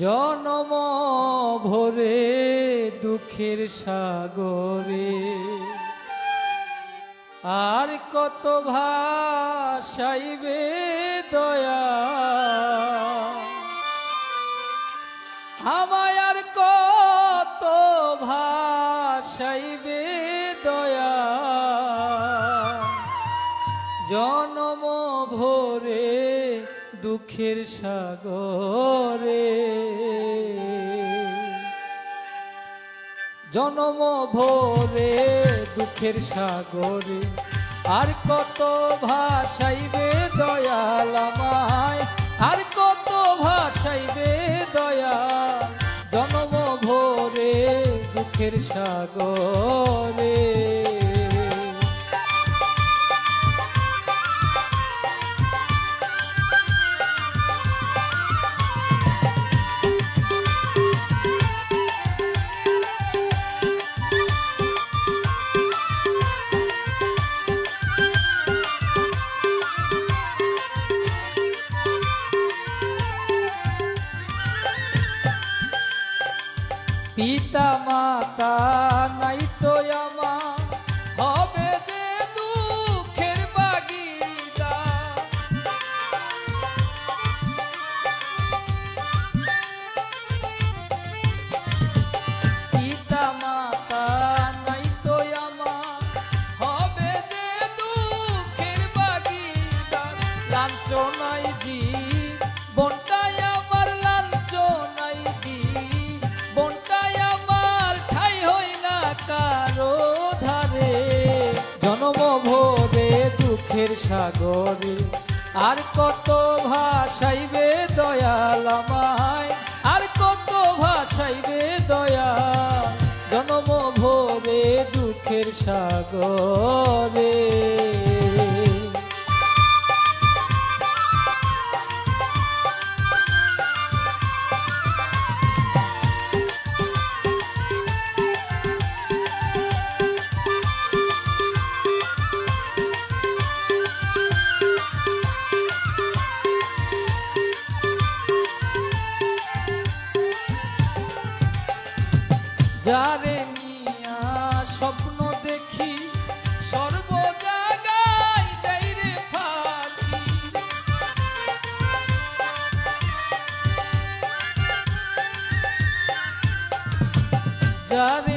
জনম ভরে দুঃখের সাগরে। আর কত ভাসাইবে দয়া। আমায় আর কত ভাসাইবে দয়া। জনম ভরে দুঃখের সাগরে। জনম ভোরে দুঃখের সাগরে। আর কত ভাষাইবে দয়াল আমায়, আর কত ভাষাইবে দয়া জনম ভোরে দুঃখের সাগরে। পিতা মাতা নাই তো আমার সাগরে আর কত ভাসাইবে দয়াল আমায় আর কত ভাসাইবে দয়া জনম ভোরে দুঃখের সাগরে। যারে নিয়া স্বপ্ন দেখি সর্ব জায়গায় দেয় রে ফাঁকি। যারে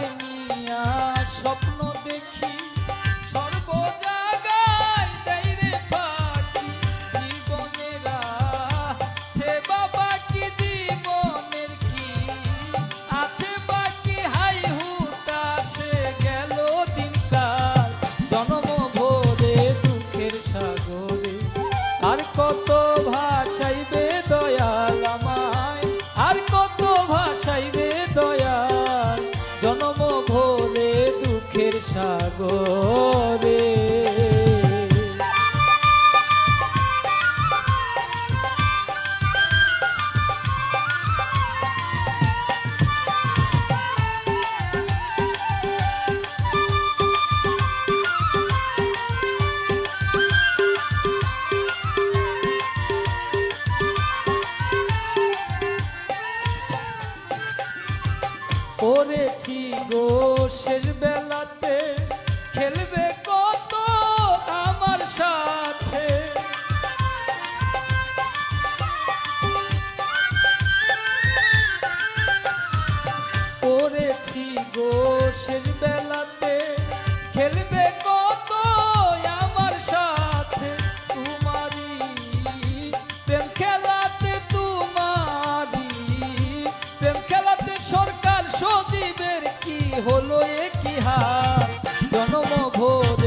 পড়েছি গো শেষ বেলাতে। খেলবে কত আমার সাথে। পড়েছি গো শেষ বেলাতে। খেলবে কত আমার সাথে। তোমারই প্রেম জনম